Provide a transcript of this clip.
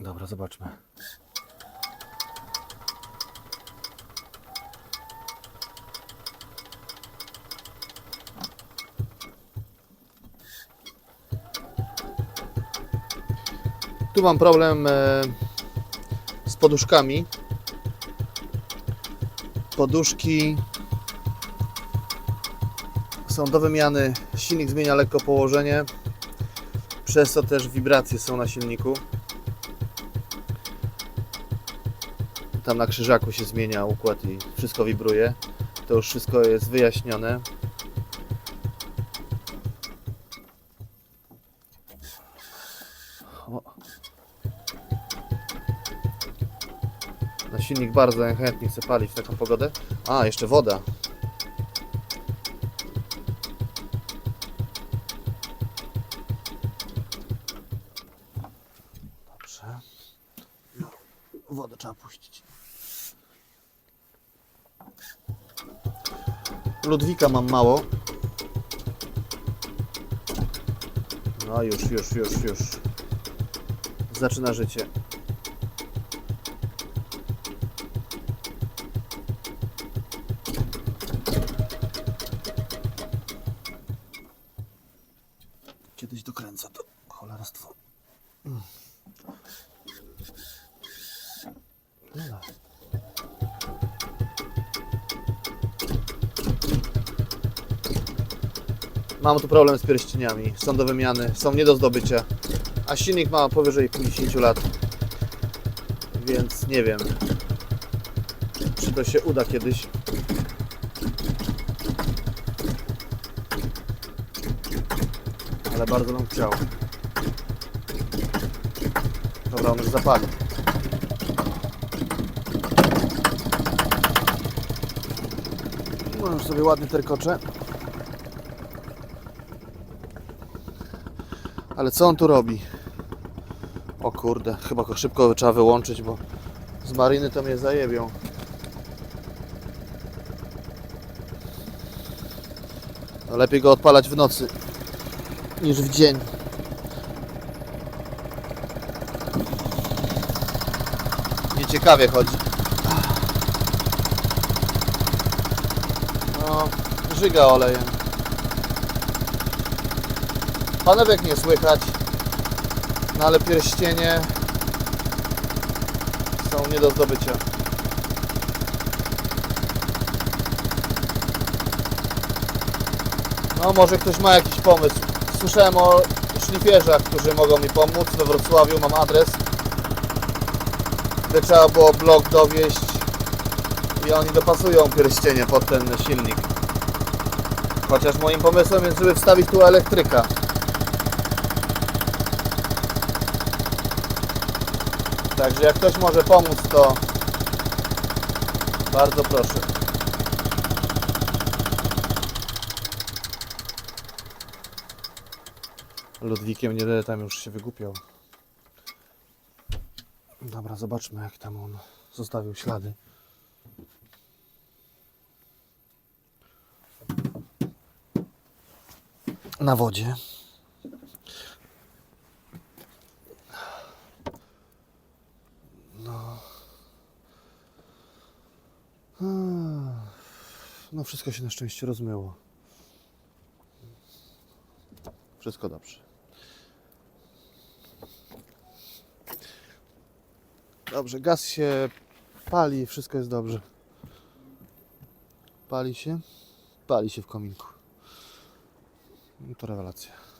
Dobra, zobaczmy. Tu mam problem e, z poduszkami. Poduszki są do wymiany. Silnik zmienia lekko położenie. Przez to też wibracje są na silniku. Tam na krzyżaku się zmienia układ i wszystko wibruje. To już wszystko jest wyjaśnione. Na silnik bardzo chętnie chce palić w taką pogodę. A, jeszcze woda. Wodę trzeba puścić. Ludwika mam mało. No już, już, już, już. Zaczyna życie. Kiedyś dokręcę to cholerstwo. Mam tu problem z pierścieniami. Są do wymiany, są nie do zdobycia. A silnik ma powyżej 50 lat. Więc nie wiem, czy to się uda kiedyś. Ale bardzo bym chciał. Dobra, on już zapali. No już sobie ładnie terkocze. Ale co on tu robi? O kurde, chyba go szybko trzeba wyłączyć, bo z mariny to mnie zajebią. No lepiej go odpalać w nocy niż w dzień. Nieciekawie chodzi. No, żyga olejem. Panewek nie słychać, no ale pierścienie są nie do zdobycia. No może ktoś ma jakiś pomysł. Słyszałem o szlifierzach, którzy mogą mi pomóc. We Wrocławiu mam adres. By trzeba było blok dowieść i oni dopasują pierścienie pod ten silnik. Chociaż moim pomysłem jest, żeby wstawić tu elektryka. Także jak ktoś może pomóc, to bardzo proszę. Ludwikiem nie tam już się wygłupiał. Dobra, zobaczmy jak tam on zostawił ślady. Na wodzie. No wszystko się na szczęście rozmyło. Wszystko dobrze. Dobrze, gaz się pali, wszystko jest dobrze. Pali się? Pali się w kominku. To rewelacja.